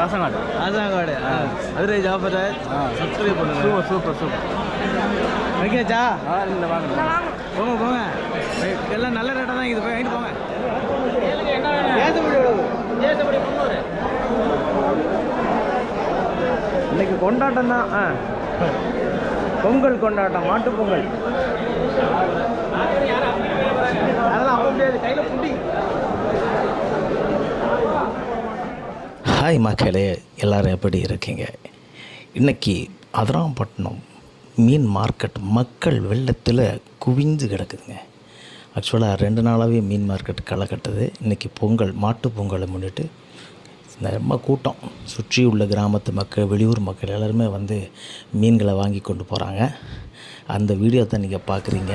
காசங்காடு ஆசாங்காடு ஆ அதிரை ஜாஃபர் சப்ஸ்கிரைப் பண்ணுங்க super super super வைக்காச்சா ஆ இல்லை வாங்க போங்க போங்க எல்லாம் நல்ல ரேட்டாக தான் இது போய் வாங்கிட்டு போங்க இன்னைக்கு கொண்டாட்டம் தான் ஆ பொங்கல் கொண்டாட்டம் மாட்டு பொங்கல் அதெல்லாம் அப்ப முடியாது கையில் ஹாய் மக்களே எல்லோரும் எப்படி இருக்கீங்க? இன்றைக்கி அதராம்பட்டினம் மீன் மார்க்கெட் மக்கள் வெள்ளத்தில் குவிஞ்சு கிடக்குதுங்க. ஆக்சுவலாக ரெண்டு நாளாகவே மீன் மார்க்கெட் களை கட்டுது. இன்றைக்கி பொங்கல் மாட்டு பொங்கலை முன்னிட்டு ரொம்ப கூட்டம். சுற்றி உள்ள கிராமத்து மக்கள் வெளியூர் மக்கள் எல்லாருமே வந்து மீன்களை வாங்கி கொண்டு போகிறாங்க அந்த வீடியோ தான் நீங்கள் பார்க்குறீங்க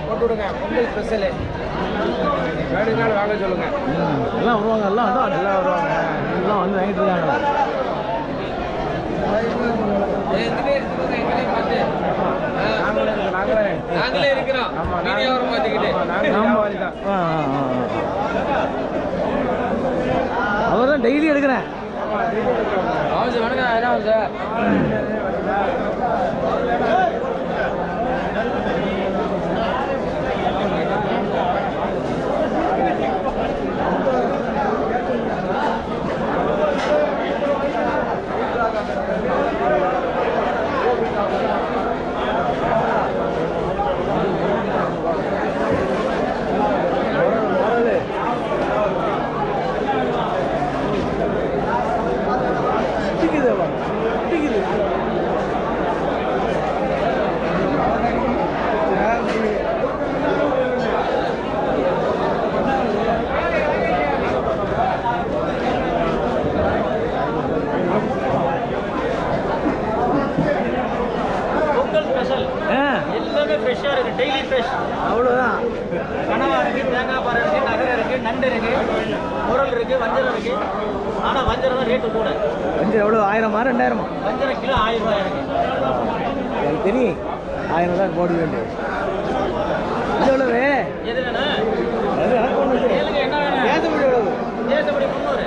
போட்டு விடுங்க பொங்கல் ஸ்பெஷலு வேணுங்கனாலும் வாங்க சொல்லுங்க எல்லாம் வருவாங்க எல்லாம் வருவாங்க எல்லாம் வந்து வாங்கிட்டு இருக்காங்க நாங்களே இருக்கிறோம் அவர் தான் டெய்லி எடுக்கிறேன் வணக்கம் என்ன சார் பொங்கல் ஸ்பெஷல் ஆ எல்லாமே ஃப்ரெஷ்ஷாக இருக்கு டெய்லி ஃப்ரெஷ் அவ்வளோதான் கனவா இருக்கு தேங்காய் பாறை இருக்கு நகரை இருக்கு நண்டு இருக்கு முரல் இருக்கு வஞ்சரம் இருக்கு. ஆனால் வஞ்சரம் தான் ரேட்டு கூட. கொஞ்சம் எவ்வளோ ஆயிரமா ரெண்டாயிரமா? வஞ்சரம் கிலோ ஆயிரம் ரூபாய் இருக்கு எனக்கு தெரியும். ஆயிரம் தான் போட வேண்டியது. இது எவ்வளவு? எது வேணும்? அது எனக்கு ஒன்று கேளுங்க என்ன வேணும்? ஏசப்படி எவ்வளவு? தேசப்படி முந்நூறு.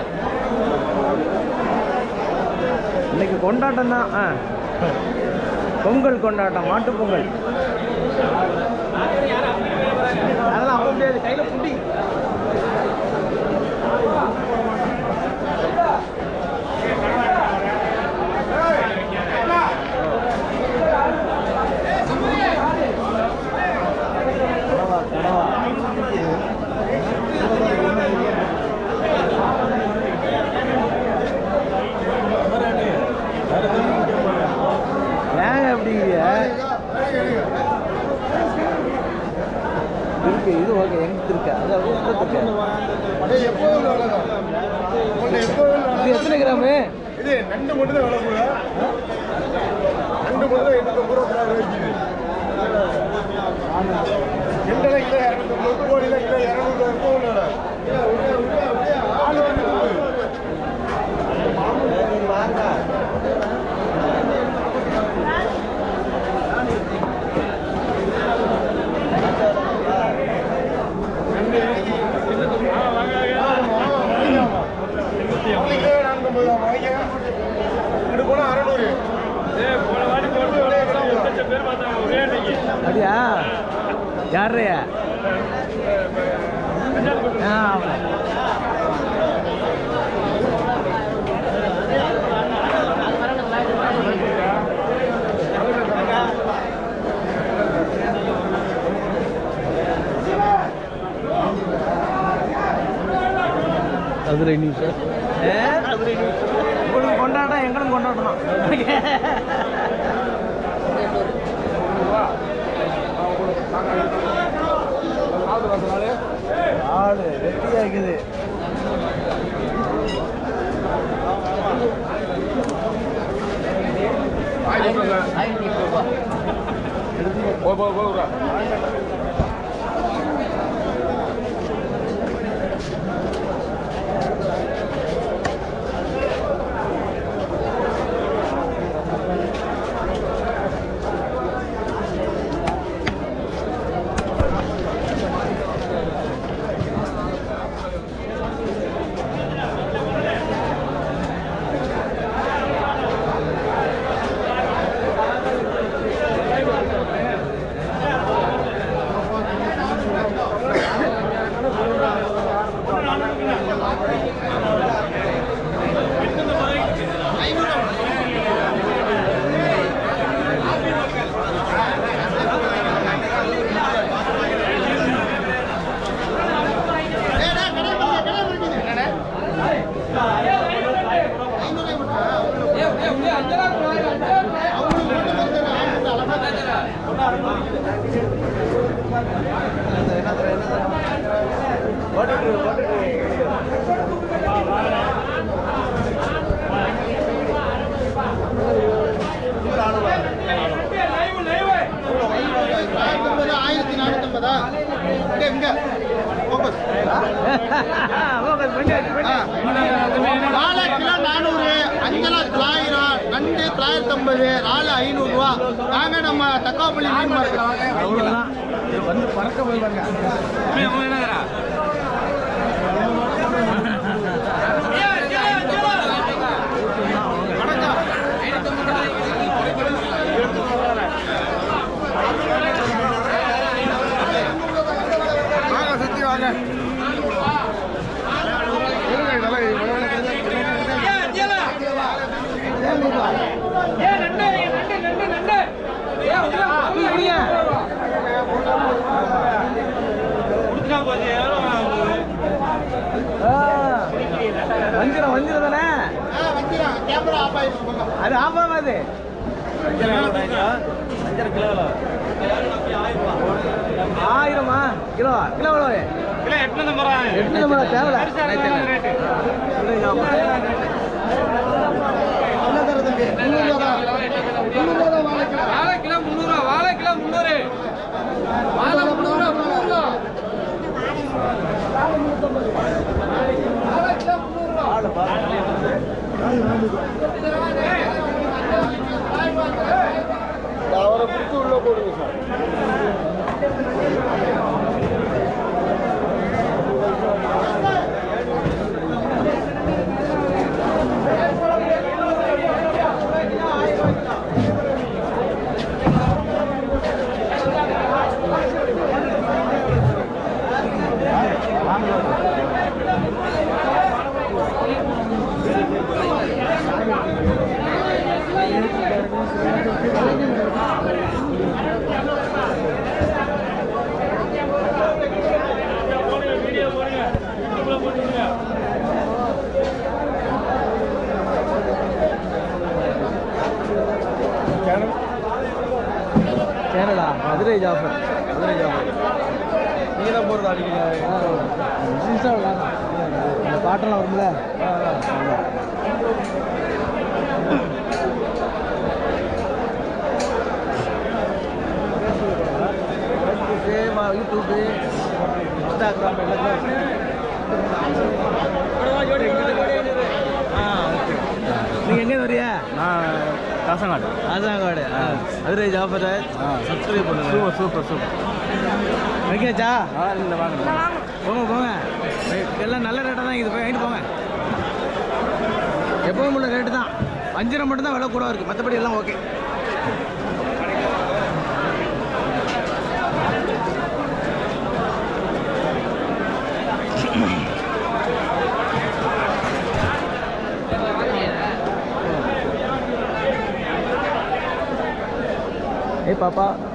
இன்னைக்கு கொண்டாட்டம் தான். ஆ. பொங்கல் கொண்டாட்டம் மாட்டு பொங்கல். அதெல்லாம் அப்ப முடியாது. கையில புண்டி ஏங்க அப்படி இருக்கு இது ஓகே எங்க இருக்கு அது அப்படியே இருக்கு இது எத்தனை கிராமு? இது நண்டு மட்டும் தான் விலை கூட. நண்டு மட்டும் தான் எண்ணூத்தம்பது ரூபா கிலோ இருக்குது. எண்டெல்லாம் கிலோ இரநூத்தம்பது கோடியில் கிலோ இரநூறுவா இருக்கும் ஆள் வந்து கிலோ நானூத்தம்பது ரூபா வாங்க இங்கிட்டு போனால் அறநூறு அப்படியா? யாருயா ஆ. மதுரை நியூஸ் உங்களுக்கு கொண்டாட்டம் எங்களும் கொண்டாடணும். ਹਾਲ ਰੇਟੀ ਹੈ ਕਿਤੇ ਆਈ ਨਹੀਂ ਪਵਾ ஐம்பது இறால் ஐநூறுரூவா வாங்க நம்ம தக்காப்பள்ளி மீன் மார்க்கெட் வந்து பறக்க போய் பாருங்க வாங்க சுத்தி வாங்க இருங்க, இதெல்லாம் வஞ்சிரம் வஞ்சிரம் தானே கேமரா ஆஃப் அது ஆஃபாம் அது. ஆயிரமா? கிலோ கிலோ எவ்வளோ எட்டு நம்பர் தேவையில்ல. என்ன தர தம்பி முந்நூறுவா முந்நூறுவா வாழை கிலோ வாழை கிலோ முந்நூறு வாழை முந்நூறு முந்நூறு அவரை பிடிச்சி உள்ள போடுங்க சார் சேனலா மதுரை ஜாஃபர். மதுரை ஜாஃபர். நீங்கள் தான் போகிறது அடிக்கடி இன்ஸ்டாவில் பாட்டெல்லாம் வரும்ல? மதுரை ஜாஃபர் சப்ஸ்கிரைப் பண்ணுங்க. Super super super. வைக்காச்சா ஆ இல்லை வாங்க. போங்க போங்க. எல்லாம் நல்ல ரேட்டாக தான் இது போய் வாங்கிட்டு போங்க. எப்பவும் உள்ள ரேட்டு தான். வஞ்சிரம் மட்டும்தான் விலை கூட இருக்குது மற்றபடி எல்லாம் ஓகே 爸爸。